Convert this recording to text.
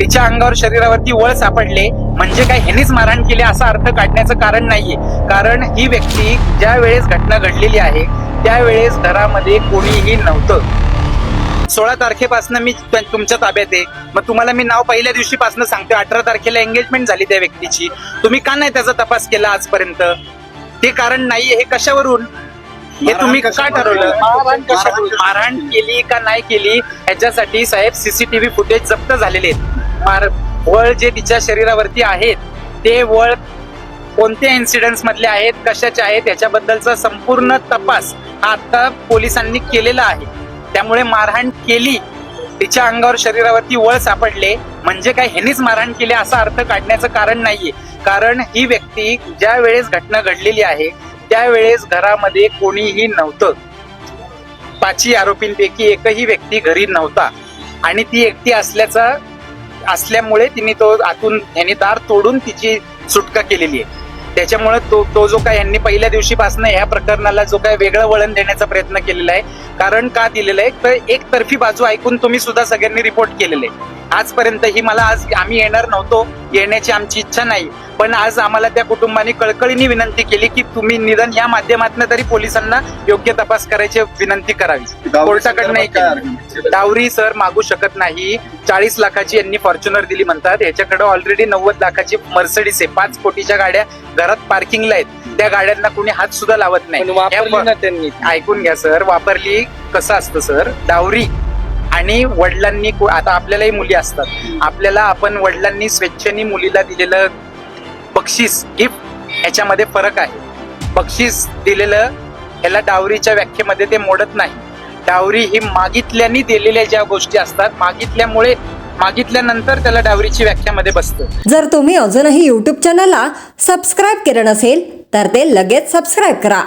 तिच्या अंगावर शरीरावरती वळ सापडले. म्हणजे काय? ह्यांनीच मारहाण केली असा अर्थ काढण्याचं कारण नाहीये. कारण ही व्यक्ती ज्या वेळेस घटना घडलेली आहे त्यावेळेस घरामध्ये कोणीही नव्हतं. सोळा तारखेपासून मी तुमच्या ताब्यात आहे. मग तुम्हाला मी नाव पहिल्या दिवशीपासून सांगतो अठरा तारखेला एंगेजमेंट झाली त्या व्यक्तीची. तुम्ही का नाही त्याचा तपास केला आजपर्यंत? ते कारण नाहीये हे कशावरून? हे तुम्ही का ठरवलं? मारहाण केली का नाही केली? ह्याच्यासाठी साहेब सीसीटीव्ही फुटेज जप्त झालेले आहेत. मार वळ जे तिच्या शरीरावरती आहेत ते वळ कोणत्या इन्सिडेंट्स मधले आहेत कशाचे आहेत याच्याबद्दलचा संपूर्ण तपास हा आता पोलिसांनी केलेला आहे. त्यामुळे मारहाण केली तिच्या अंगावर शरीरावरती वळ सापडले म्हणजे काय हेनीच मारहाण केली असा अर्थ काढण्याचं कारण नाहीये. कारण ही व्यक्ती ज्या वेळेस घटना घडलेली आहे त्यावेळेस घरामध्ये कोणीही नव्हतं. पाचही आरोपींपैकी एकही व्यक्ती घरी नव्हता. आणि ती एकटी असल्याचा असल्यामुळे तिने तो आतून यांनी दार तोडून तिची सुटका केलेली आहे. त्याच्यामुळे तो तो जो काय यांनी पहिल्या दिवशीपासून ह्या प्रकरणाला जो काय वेगळं वळण देण्याचा प्रयत्न केलेला आहे कारण का दिलेलं आहे? तर एकतर्फी बाजू ऐकून तुम्ही सुद्धा सगळ्यांनी रिपोर्ट केलेले आहे. आजपर्यंत ही मला आज आम्ही येणार नव्हतो येण्याची आमची इच्छा नाही. पण आज आम्हाला त्या कुटुंबाने कळकळीने विनंती केली की तुम्ही निदान या माध्यमातून तरी पोलिसांना योग्य तपास करायची विनंती करावी. कोर्टाकडनं डावरी सर मागू शकत नाही. चाळीस लाखाची यांनी फॉर्च्युनर दिली म्हणतात. याच्याकडे ऑलरेडी नव्वद लाखाची मर्सडीज आहे. पाच कोटीच्या गाड्या घरात पार्किंगला आहेत. त्या गाड्यांना कोणी हात सुद्धा लावत नाही. ऐकून घ्या सर. वापरली कसं असतं सर? डावरी आणि वडिलांनी आता आपल्यालाही मुली असतात. आपल्याला आपण वडिलांनी स्वेच्छेने मुलीला दिलेलं बक्षीस गिफ्ट याच्यामध्ये फरक आहे. बक्षीस दिलेलं ह्याला डावरीच्या व्याख्येमध्ये ते मोडत नाही. डावरी ही मागितल्याने दिलेल्या ज्या गोष्टी असतात मागितल्यामुळे मागितल्यानंतर त्याला डावरीची व्याख्यामध्ये बसतो. जर तुम्ही अजूनही यूट्यूब चॅनलला सबस्क्राईब केलं नसेल तर ते लगेच सबस्क्राईब करा.